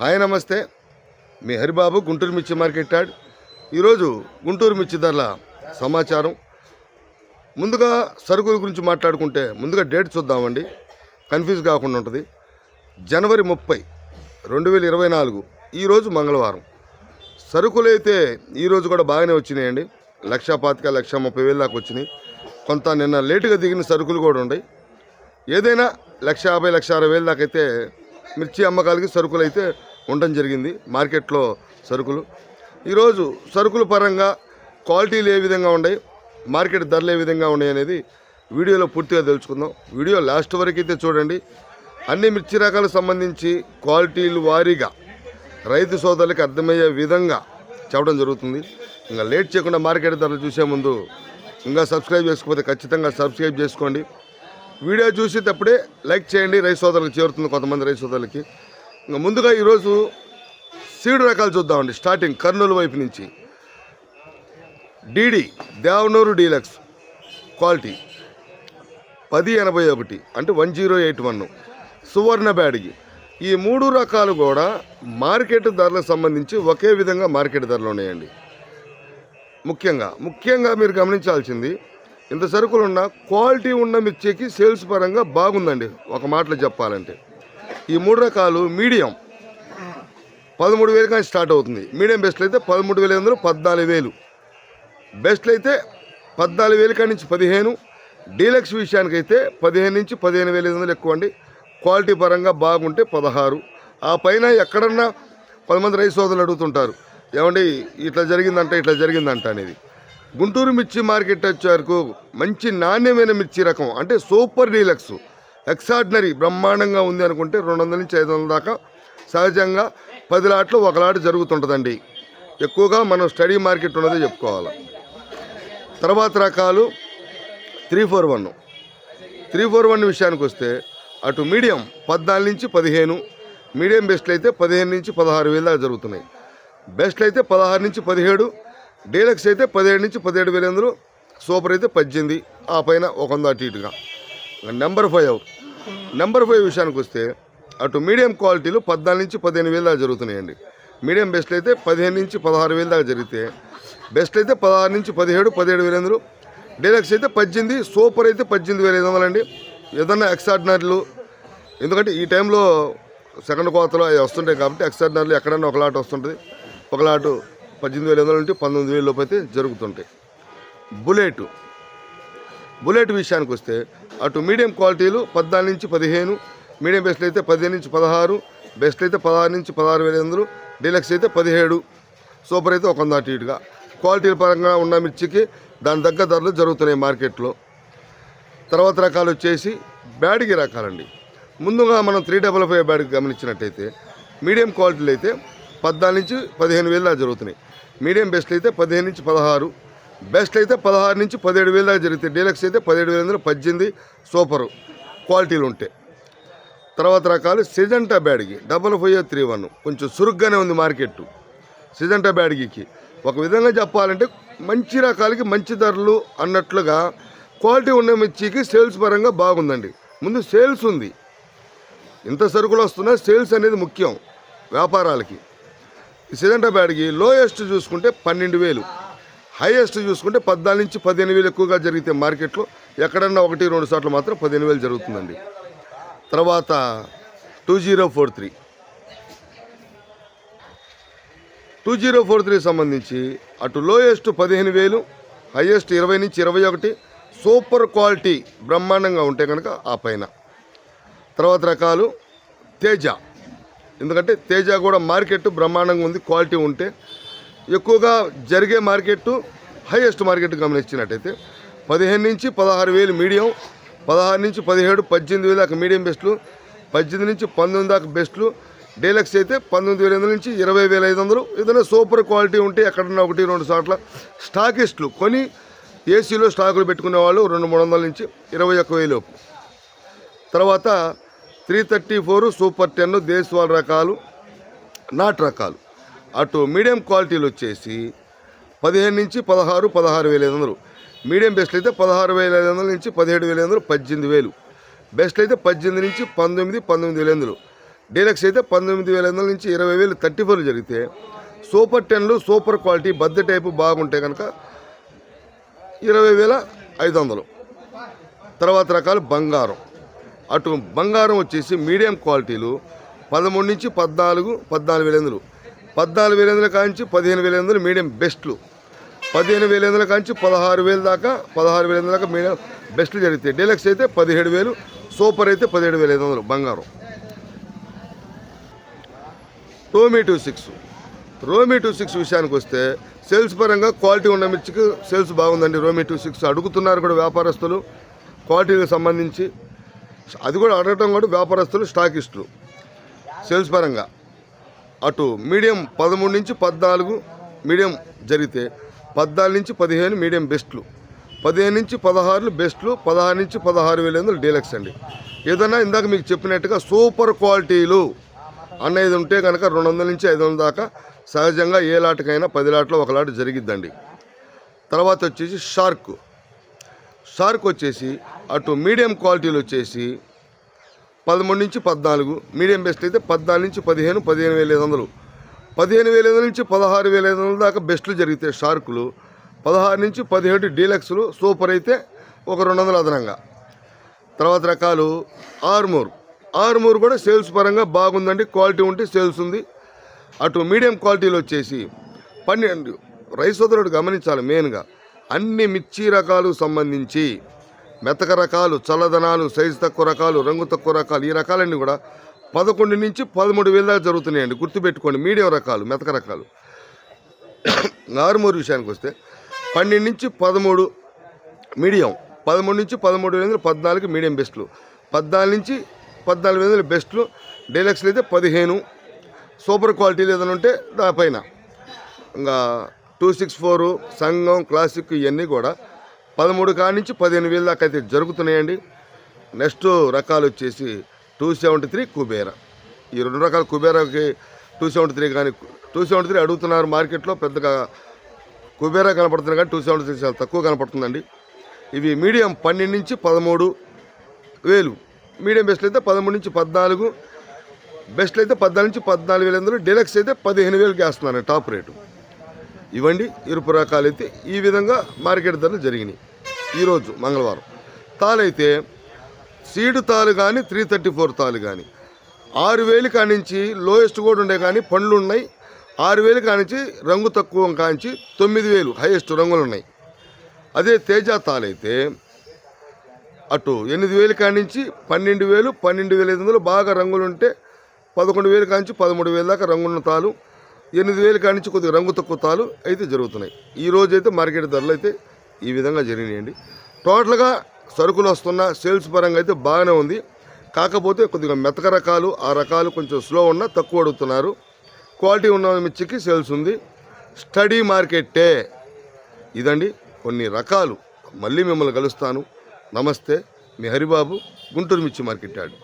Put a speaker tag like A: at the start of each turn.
A: Hi నమస్తే. మీ హరిబాబు గుంటూరు మిర్చి market ఈరోజు గుంటూరు మిర్చి ధరల సమాచారం. ముందుగా సరుకుల గురించి మాట్లాడుకుంటే ముందుగా డేట్ చూద్దామండి. కన్ఫ్యూజ్ కాకుండా ఉంటుంది. జనవరి ముప్పై రెండు వేల ఇరవై నాలుగు ఈరోజు మంగళవారం. సరుకులు అయితే ఈరోజు కూడా బాగానే వచ్చినాయండి. లక్ష పాతిక లక్ష ముప్పై వేలు దాకా వచ్చినాయి. కొంత నిన్న లేటుగా దిగిన సరుకులు కూడా ఉన్నాయి. ఏదైనా లక్ష యాభై లక్ష అరవై వేలు దాకైతే అయితే మిర్చి అమ్మకాలకి సరుకులు అయితే ఉండడం జరిగింది మార్కెట్లో సరుకులు. ఈరోజు సరుకుల పరంగా క్వాలిటీలు ఏ విధంగా ఉన్నాయి మార్కెట్ ధరలు ఏ విధంగా ఉన్నాయి అనేది వీడియోలో పూర్తిగా తెలుసుకుందాం. వీడియో లాస్ట్ వరకు అయితే చూడండి. అన్ని మిర్చి రకాలకు సంబంధించి క్వాలిటీలు వారీగా రైతు సోదరులకు అర్థమయ్యే విధంగా చెప్పడం జరుగుతుంది. ఇంకా లేట్ చేయకుండా మార్కెట్ ధరలు చూసే ముందు ఇంకా సబ్స్క్రైబ్ చేసుకోకపోతే ఖచ్చితంగా సబ్స్క్రైబ్ చేసుకోండి. వీడియో చూసేటప్పుడే లైక్ చేయండి. రైతు సోదరులకు చేరుతుంది కొంతమంది రైతు సోదరులకి. ఇంకా ముందుగా ఈరోజు సీడ్ రకాలు చూద్దామండి స్టార్టింగ్ కర్నూలు వైపు నుంచి. డీడీ దేవనూరు డీలక్స్ క్వాలిటీ పది ఎనభై ఒకటి అంటే one zero eight one. Suvarna Byadgi ఈ మూడు రకాలు కూడా మార్కెట్ ధరలకు సంబంధించి ఒకే విధంగా మార్కెట్ ధరలు ఉన్నాయండి. ముఖ్యంగా ముఖ్యంగా మీరు గమనించాల్సింది ఇంత సరుకులున్న క్వాలిటీ ఉన్న మిర్చికి సేల్స్ పరంగా బాగుందండి ఒక మాటలో చెప్పాలంటే. ఈ మూడు రకాలు మీడియం. పదమూడు వేలు కానీ స్టార్ట్ అవుతుంది. మీడియం బెస్ట్లు అయితే పదమూడు వేల ఐదు పద్నాలుగు వేలు. బెస్ట్లు అయితే పద్నాలుగు వేలు కాడి నుంచి పదిహేను. డీలక్స్ విషయానికైతే పదిహేను నుంచి పదిహేను వేల ఐదు వందలు ఎక్కువ అండి. క్వాలిటీ పరంగా బాగుంటే పదహారు. ఆ పైన ఎక్కడన్నా పది మంది రైతు సోదరులు అడుగుతుంటారు ఏమండి ఇట్లా జరిగిందంట ఇట్లా జరిగిందంట అనేది. గుంటూరు మిర్చి మార్కెట్ వచ్చే వరకు మంచి నాణ్యమైన మిర్చి రకం అంటే సూపర్ డీలక్స్. ఎక్సార్డినరీ బ్రహ్మాండంగా ఉంది అనుకుంటే రెండు వందల నుంచి ఐదు వందల దాకా సహజంగా పది లాట్లు ఒక లాట్ జరుగుతుంటుందండి. ఎక్కువగా మనం స్టడీ మార్కెట్ ఉన్నదే చెప్పుకోవాలి. తర్వాత రకాలు three four one. Three four one విషయానికి వస్తే అటు మీడియం పద్నాలుగు నుంచి పదిహేను మీడియం బెస్ట్లు అయితే పదిహేను నుంచి పదహారు వేల దాకా జరుగుతున్నాయి. బెస్ట్లు అయితే పదహారు నుంచి పదిహేడు డీలక్స్ అయితే పదిహేడు నుంచి పదిహేడు వేల సూపర్ అయితే పద్దెనిమిది ఆ పైన ఒక వంద అటు ఇటుగా. నెంబర్ ఫైవ్ నెంబర్ ఫైవ్ విషయానికి వస్తే అటు మీడియం క్వాలిటీలు పద్నాలుగు నుంచి పదిహేను వేలు దాకా జరుగుతున్నాయండి. మీడియం బెస్ట్ అయితే పదిహేను నుంచి పదహారు వేలు దాకా జరిగితే బెస్ట్ అయితే పదహారు నుంచి పదిహేడు పదిహేడు వేల ఎందులు డీలక్స్ అయితే పద్దెనిమిది సూపర్ అయితే పద్దెనిమిది వేల ఐదు వందలండి. ఏదన్నా ఎక్స్ట్రాడినరీలు ఎందుకంటే ఈ టైంలో సెకండ్ కోతలో అవి వస్తుంటాయి కాబట్టి ఎక్స్ట్రాడినరీలు ఎక్కడైనా ఒక లాట్ వస్తుంటుంది. ఒక లాటు పద్దెనిమిది వేల ఐదు వందలు ఉంటే పంతొమ్మిది వేల లోపు అయితే జరుగుతుంటాయి. బుల్లెట్ బుల్లెట్ విషయానికి వస్తే అటు మీడియం క్వాలిటీలు పద్నాలుగు నుంచి పదిహేను మీడియం బెస్ట్లు అయితే పదిహేను నుంచి పదహారు బెస్ట్లు అయితే పదహారు నుంచి పదహారు వేల ఎనిమిది డీలక్స్ అయితే పదిహేడు. సూపర్ అయితే ఒక వంద అటు ఇటుగా. క్వాలిటీ పరంగా ఉన్న మిర్చికి దాని తగ్గ ధరలు జరుగుతున్నాయి మార్కెట్లో. తర్వాత రకాలు వచ్చేసి బ్యాడ్కి రకాలండి. ముందుగా మనం త్రీ డబల్ ఫైవ్ బ్యాడ్కి గమనించినట్టయితే మీడియం క్వాలిటీలు అయితే పద్నాలుగు నుంచి పదిహేను వేలు జరుగుతున్నాయి. మీడియం బెస్ట్లు అయితే పదిహేను నుంచి పదహారు బెస్ట్ అయితే పదహారు నుంచి పదిహేడు వేలు దాకా జరుగుతాయి. డీలక్స్ అయితే పదిహేడు వేల వందలు పద్దెనిమిది సూపరు క్వాలిటీలు ఉంటాయి తర్వాత రకాలు సిజంటా బ్యాడ్కి డబల్ ఫైవ్ త్రీ వన్ కొంచెం సురుగ్గానే ఉంది మార్కెట్ సిజంటా బ్యాడ్గికి ఒక విధంగా చెప్పాలంటే మంచి రకాలకి మంచి ధరలు అన్నట్లుగా క్వాలిటీ ఉన్న మిర్చికి సేల్స్ పరంగా బాగుందండి. ముందు సేల్స్ ఉంది. ఇంత సరుకులు వస్తున్నా సేల్స్ అనేది ముఖ్యం వ్యాపారాలకి. సిజంటా బ్యాడ్కి లోయెస్ట్ చూసుకుంటే పన్నెండు వేలు. హైయెస్ట్ చూసుకుంటే పద్నాలుగు నుంచి పదిహేను వేలు ఎక్కువగా జరిగితే మార్కెట్లో ఎక్కడన్నా ఒకటి రెండు సార్లు మాత్రం పదిహేను వేలు జరుగుతుందండి. తర్వాత two zero four three. Two zero four three సంబంధించి అటు లోయెస్ట్ పదిహేను వేలు హైయెస్ట్ ఇరవై నుంచి ఇరవై ఒకటి సూపర్ క్వాలిటీ బ్రహ్మాండంగా ఉంటే కనుక ఆ పైన. తర్వాత రకాలు తేజ. ఎందుకంటే తేజ కూడా మార్కెట్ బ్రహ్మాండంగా ఉంది క్వాలిటీ ఉంటే ఎక్కువగా జరిగే మార్కెట్ హైయెస్ట్ మార్కెట్ గమనించినట్టయితే పదిహేను నుంచి పదహారు వేలు మీడియం పదహారు నుంచి పదిహేడు పద్దెనిమిది వేలు దాకా మీడియం బెస్ట్లు పద్దెనిమిది నుంచి పంతొమ్మిది దాకా బెస్ట్లు డీలక్స్ అయితే పంతొమ్మిది వేల ఐదు నుంచి ఇరవై వేల ఐదు వందలు. ఏదైనా సూపర్ క్వాలిటీ ఉంటే ఎక్కడన్నా ఒకటి రెండు చోట్ల స్టాకిస్టులు కొని ఏసీలో స్టాకులు పెట్టుకునే వాళ్ళు రెండు మూడు వందల నుంచి ఇరవై ఒక్క వేలు తర్వాత three thirty four super ten దేశవాళ రకాలు నాట్ రకాలు. అటు మీడియం క్వాలిటీలు వచ్చేసి పదిహేను నుంచి పదహారు పదహారు వేల ఐదు వందలు. మీడియం బెస్ట్ అయితే పదహారు వేల ఐదు వందల నుంచి పదిహేడు వేల ఐదు వందలు పద్దెనిమిది వేలు. బెస్ట్ అయితే పద్దెనిమిది నుంచి పంతొమ్మిది పంతొమ్మిది వేల ఐదు వందలు. డీలక్స్ అయితే పంతొమ్మిది వేల ఐదు వందల నుంచి ఇరవై వేలు థర్టీ ఫోర్లు జరిగితే సూపర్ టెన్లు సూపర్ క్వాలిటీ బద్ద టైపు బాగుంటే కనుక ఇరవై వేల ఐదు వందలు. తర్వాత రకాలు బంగారం. అటు బంగారం వచ్చేసి మీడియం క్వాలిటీలు పదమూడు నుంచి పద్నాలుగు పద్నాలుగు వేల ఎనిమిదిలు పద్నాలుగు వేల ఎనిమిదిల కాంచి పదిహేను వేల ఎనిమిదిలు మీడియం బెస్ట్లు. పదిహేను వేల ఎనిమిదిల కాంచి పదహారు వేల దాకా పదహారు వేల ఎనిమిది దాకా మీడియం బెస్ట్లు జరుగుతాయి డీలక్స్ అయితే పదిహేడు వేలు సూపర్ అయితే పదిహేడు వేల ఐదు వందలు బంగారం. రోమీ టూ సిక్స్. రోమీ టూ సిక్స్ విషయానికి వస్తే సేల్స్ పరంగా క్వాలిటీ ఉన్న మిర్చికి సేల్స్ బాగుందండి రోమీ టూ సిక్స్. అడుగుతున్నారు కూడా వ్యాపారస్తులు క్వాలిటీకి సంబంధించి. అది కూడా అడగటం కూడా వ్యాపారస్తులు స్టాకిస్టులు. సేల్స్ పరంగా. అటు మీడియం పదమూడు నుంచి పద్నాలుగు మీడియం జరిగితే పద్నాలుగు నుంచి పదిహేను మీడియం బెస్ట్లు పదిహేను నుంచి పదహారులు బెస్ట్లు పదహారు నుంచి పదహారు వేల ఎనిమిది డీలక్స్ అండి. ఏదన్నా ఇందాక మీకు చెప్పినట్టుగా సూపర్ క్వాలిటీలు అనేది ఉంటే కనుక రెండు వందల నుంచి ఐదు వందల దాకా సహజంగా ఏ లాటకైనా పది లాట్లో ఒక లాట జరిగిద్దండి. తర్వాత వచ్చేసి షార్క్. షార్క్ వచ్చేసి అటు మీడియం క్వాలిటీలు వచ్చేసి పదమూడు నుంచి పద్నాలుగు మీడియం బెస్ట్ అయితే పద్నాలుగు నుంచి పదిహేను పదిహేను వేల ఐదు వందలు. పదిహేను వేల ఐదు వందల నుంచి పదహారు వేల ఐదు వందల దాకా బెస్ట్లు జరిగితే షార్కులు. పదహారు నుంచి పదిహేడు డీలక్స్లు సూపర్ అయితే ఒక రెండు వందలు అదనంగా. తర్వాత రకాలు ఆర్మూర్. ఆర్మూర్ కూడా సేల్స్ పరంగా బాగుందండి క్వాలిటీ ఉంటే సేల్స్ ఉంది. అటు మీడియం క్వాలిటీలో వచ్చేసి పన్నెండు. రైస్ సోదరుడు గమనించాలి మెయిన్గా. అన్ని మిర్చి రకాలు సంబంధించి మెతక రకాలు చల్లదనాలు సైజు తక్కువ రకాలు రంగు తక్కువ రకాలు ఈ రకాలన్నీ కూడా పదకొండు నుంచి పదమూడు వేల దాకా జరుగుతున్నాయండి. గుర్తుపెట్టుకోండి మీడియం రకాలు మెతక రకాలు. ఆరుమూరు విషయానికి వస్తే పన్నెండు నుంచి పదమూడు మీడియం పదమూడు నుంచి పదమూడు వేల పద్నాలుగు మీడియం బెస్ట్లు పద్నాలుగు నుంచి పద్నాలుగు వేల బెస్ట్లు డీలక్స్లు అయితే పదిహేను సూపర్ క్వాలిటీలు ఏదైనా ఉంటే దానిపైన ఇంకా టూ సిక్స్ ఫోర్ సంఘం క్లాసిక్ ఇవన్నీ కూడా పదమూడు కాడి నుంచి పదిహేను వేల దాకా అయితే జరుగుతున్నాయండి. నెక్స్ట్ రకాలు వచ్చేసి టూ సెవెంటీ త్రీ కుబేరా. ఈ రెండు రకాల కుబేరాకి టూ సెవెంటీ త్రీ కానీ టూ సెవెంటీ త్రీ అడుగుతున్నారు మార్కెట్లో. పెద్దగా కుబేరా కనపడుతుంది కానీ టూ సెవెంటీ త్రీ చాలా తక్కువ కనపడుతుందండి. ఇవి మీడియం పన్నెండు నుంచి పదమూడు వేలు. మీడియం బెస్ట్లు అయితే పదమూడు నుంచి పద్నాలుగు బెస్ట్లు అయితే పద్నాలుగు నుంచి పద్నాలుగు వేలు ఎందులో డీలక్స్ అయితే పదిహేను వేలకి వేస్తున్నారు టాప్ రేటు. ఇవ్వండి ఇరుపు రకాలు అయితే ఈ విధంగా మార్కెట్ ధరలు జరిగినాయి. ఈరోజు మంగళవారం. తాలైతే సీడు తాలు కానీ త్రీ థర్టీ ఫోర్ తాలు కానీ ఆరు వేలు కానించి లోయెస్ట్ కూడా ఉండే కానీ పండ్లు ఉన్నాయి. ఆరు వేలు కానించి రంగు తక్కువ కానించి తొమ్మిది వేలు హైయెస్ట్ రంగులు ఉన్నాయి. అదే తేజ తాలైతే అటు ఎనిమిది వేలు కానించి పన్నెండు వేలు పన్నెండు వేల ఐదు వందలు బాగా రంగులు ఉంటే పదకొండు వేలు కానించి పదమూడు వేల దాకా రంగున్న తాలు. ఎనిమిది వేలు కానించి కొద్దిగా రంగు తక్కువ తాలు అయితే జరుగుతున్నాయి. ఈ రోజు అయితే మార్కెట్ ధరలు అయితే ఈ విధంగా జరిగినాయండి. టోటల్గా సరుకులు వస్తున్న సేల్స్ పరంగా అయితే బాగానే ఉంది. కాకపోతే కొద్దిగా మెతక రకాలు ఆ రకాలు కొంచెం స్లో ఉన్నా తక్కువ అడుగుతున్నారు. క్వాలిటీ ఉన్న మిర్చికి సేల్స్ ఉంది. స్టడీ మార్కెట్టే ఇదండి కొన్ని రకాలు. మళ్ళీ మిమ్మల్ని కలుస్తాను. నమస్తే. మీ హరిబాబు గుంటూరు మిర్చి మార్కెట్ యార్డ్.